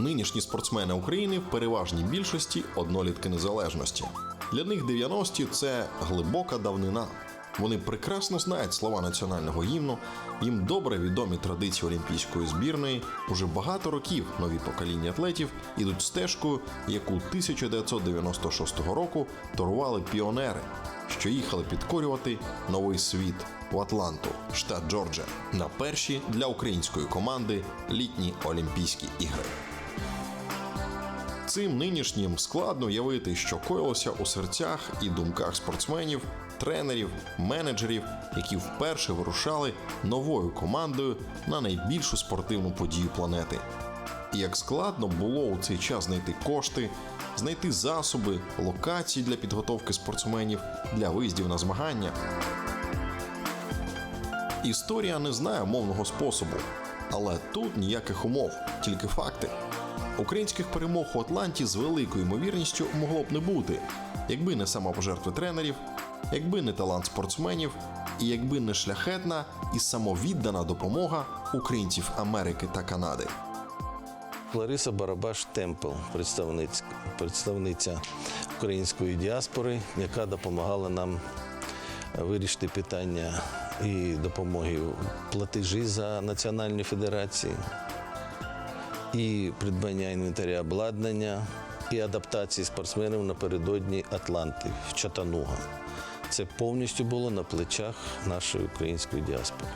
Нинішні спортсмени України в переважній більшості однолітки незалежності. Для них 90-ті – це глибока давнина. Вони прекрасно знають слова національного гімну, їм добре відомі традиції олімпійської збірної. Уже багато років нові покоління атлетів ідуть стежкою, яку 1996 року торували піонери, що їхали підкорювати новий світ в Атланту, штат Джорджія, на перші для української команди літні Олімпійські ігри. Цим нинішнім складно уявити, що коїлося у серцях і думках спортсменів, тренерів, менеджерів, які вперше вирушали новою командою на найбільшу спортивну подію планети. І як складно було у цей час знайти кошти, знайти засоби, локації для підготовки спортсменів для виїздів на змагання. Історія не знає мовного способу, але тут ніяких умов, тільки факти. Українських перемог у Атланті з великою ймовірністю могло б не бути, якби не самопожертви тренерів, якби не талант спортсменів, і якби не шляхетна і самовіддана допомога українців Америки та Канади. Лариса Барабаш Темпл, представниця, представниця української діаспори, яка допомагала нам вирішити питання і допомоги платежі за національні федерації, і придбання інвентаря обладнання, і адаптації спортсменів напередодні Атланти в Чатануга. Це повністю було на плечах нашої української діаспори.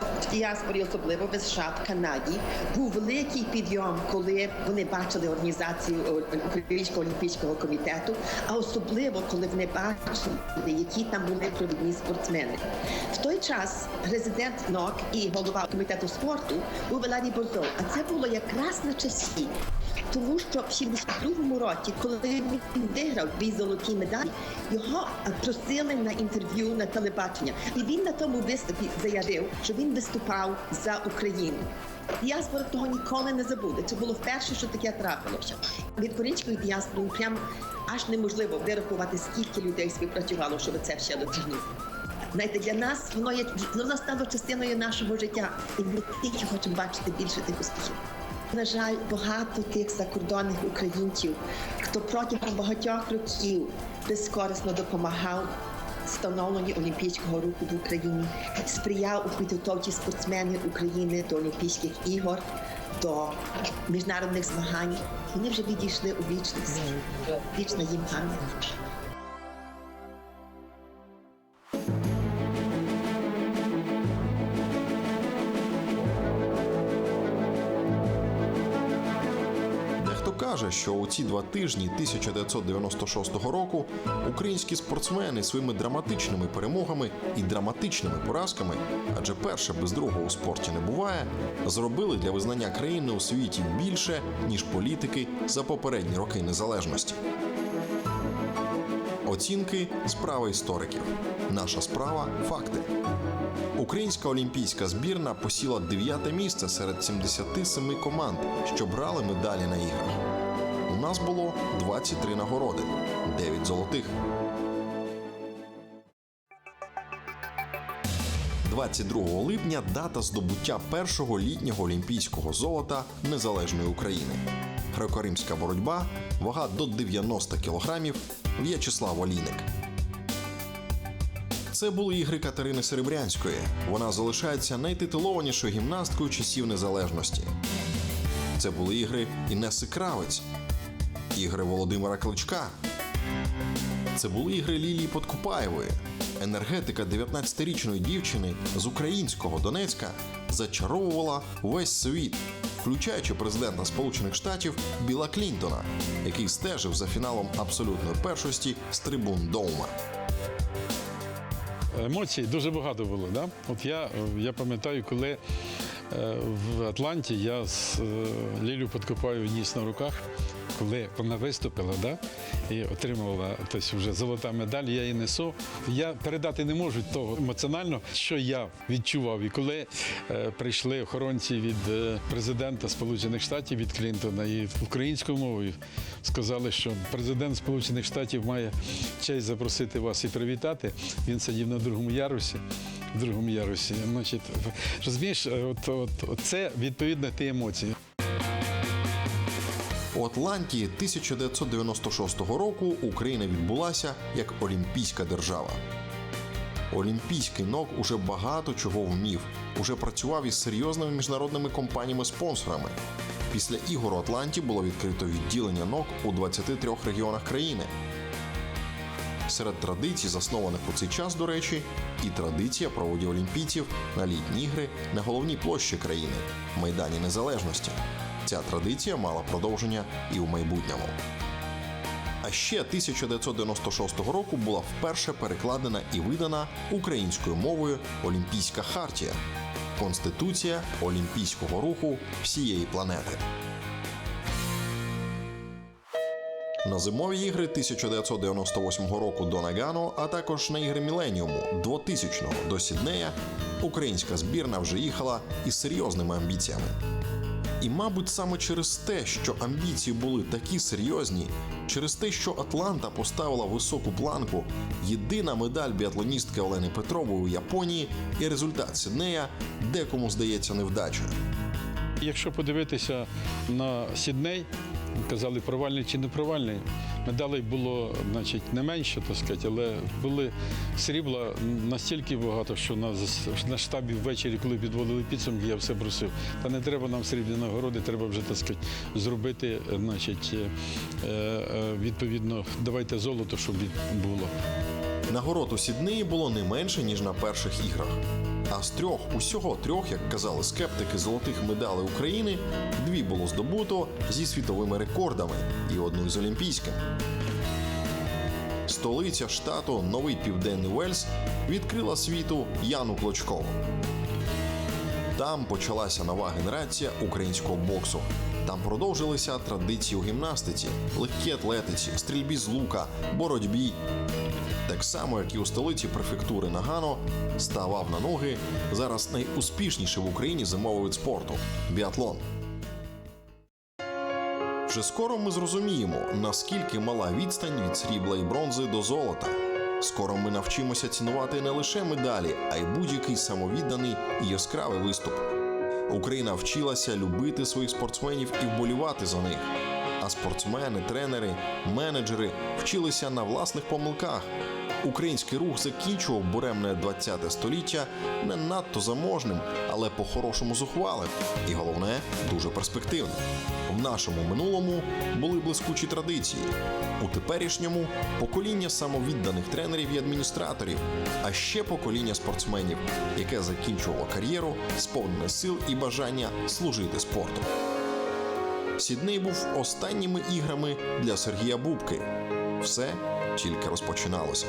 В діаспорі, особливо в США, в Канаді, був великий підйом, коли вони бачили організацію Українського олімпійського комітету, а особливо коли вони бачили, які там були провідні спортсмени. В той час президент НОК і голова комітету спорту був Валерій Борзов. А це було якраз на часі. Тому що в 72-му році, коли він виграв дві золоті медалі, його просили на інтерв'ю на телебачення. І він на тому виступі заявив, що він виступав за Україну. Діаспора того ніколи не забуде. Це було вперше, що таке трапилося. Від корейської діаспори прям аж неможливо вирахувати, скільки людей співпрацювало, щоб це все досягнути. Знаєте, для нас воно є воно стало частиною нашого життя, і ми тільки хочемо бачити більше тих успіхів. На жаль, багато тих закордонних українців, хто протягом багатьох років безкорисно допомагав встановленню Олімпійського руху в Україні, сприяв у підготовці спортсменів України до Олімпійських ігор, до міжнародних змагань. Вони вже відійшли у вічність. Вічна їм пам'ять. Каже, що у ці два тижні 1996 року українські спортсмени своїми драматичними перемогами і драматичними поразками, адже перше без другого у спорті не буває, зробили для визнання країни у світі більше ніж політики за попередні роки незалежності. Оцінки справа істориків. Наша справа факти. Українська олімпійська збірна посіла дев'яте місце серед 77 команд, що брали медалі на іграх. Нас було 23 нагороди, 9 золотих. 22 липня дата здобуття першого літнього олімпійського золота незалежної України. Греко-римська боротьба, вага до 90 кілограмів, В'ячеслав Олійник. Це були ігри Катерини Серебрянської. Вона залишається найтитулованішою гімнасткою часів незалежності. Це були ігри Інеси Кравець, ігри Володимира Кличка. Це були ігри Лілії Подкупаєвої. Енергетика 19-річної дівчини з українського Донецька зачаровувала весь світ, включаючи президента Сполучених Штатів Біла Клінтона, який стежив за фіналом абсолютної першості з трибун Доума. Емоцій дуже багато було. Да? От я, я пам'ятаю, коли в Атланті я з е, Лілю Подкопаєв ніс на руках, коли вона виступила, да? і отримувала тобто, вже золота медаль, я її несу. Я передати не можу того емоціонально, що я відчував. І коли е, прийшли охоронці від е, президента Сполучених Штатів від Клінтона і українською мовою сказали, що президент Сполучених Штатів має честь запросити вас і привітати. Він сидів на другому ярусі. В другому ярусі. Значить, розумієш, от, от, це відповідно ті емоції. У Атланті 1996 року Україна відбулася як олімпійська держава. Олімпійський нок уже багато чого вмів, уже працював із серйозними міжнародними компаніями-спонсорами. Після ігор у Атланті було відкрито відділення нок у 23 регіонах країни. Серед традицій, заснованих у цей час, до речі, і традиція проводів олімпійців на літні ігри на головній площі країни Майдані Незалежності. Ця традиція мала продовження і у майбутньому. А ще 1996 року була вперше перекладена і видана українською мовою Олімпійська хартія Конституція Олімпійського руху всієї планети. На зимові ігри 1998 року до Нагано, а також на ігри Міленіуму 2000-го до Сіднея українська збірна вже їхала із серйозними амбіціями. І, мабуть, саме через те, що амбіції були такі серйозні, через те, що Атланта поставила високу планку, єдина медаль біатлоністки Олени Петрової у Японії і результат Сіднея декому здається невдачею. Якщо подивитися на Сідней, казали провальний чи не провальний, медалей було значить, не менше, так сказати, але були срібла настільки багато, що на, на штабі ввечері, коли підводили підсумки, я все просив. Та не треба нам срібні нагороди, треба вже так сказати, зробити, значить, е, е, відповідно, давайте золото, щоб було. Нагород у Сіднеї було не менше, ніж на перших іграх. А з трьох, усього трьох, як казали скептики золотих медалей України, дві було здобуто зі світовими рекордами і одну з олімпійським. Столиця штату Новий Південний Уельс відкрила світу Яну Клочкову. Там почалася нова генерація українського боксу. Там продовжилися традиції у гімнастиці, легкій атлетиці, стрільбі з лука, боротьбі. Так само, як і у столиці префектури Нагано, ставав на ноги зараз найуспішніший в Україні зимовий вид спорту біатлон. Вже скоро ми зрозуміємо, наскільки мала відстань від срібла і бронзи до золота. Скоро ми навчимося цінувати не лише медалі, а й будь-який самовідданий і яскравий виступ. Україна вчилася любити своїх спортсменів і вболівати за них. А спортсмени, тренери, менеджери вчилися на власних помилках. Український рух закінчував буремне 20 століття не надто заможним, але по-хорошому зухвалим. І головне, дуже перспективним. В нашому минулому були блискучі традиції. У теперішньому покоління самовідданих тренерів і адміністраторів, а ще покоління спортсменів, яке закінчувало кар'єру, сповнене сил і бажання служити спорту. Сідней був останніми іграми для Сергія Бубки. Все тільки розпочиналося.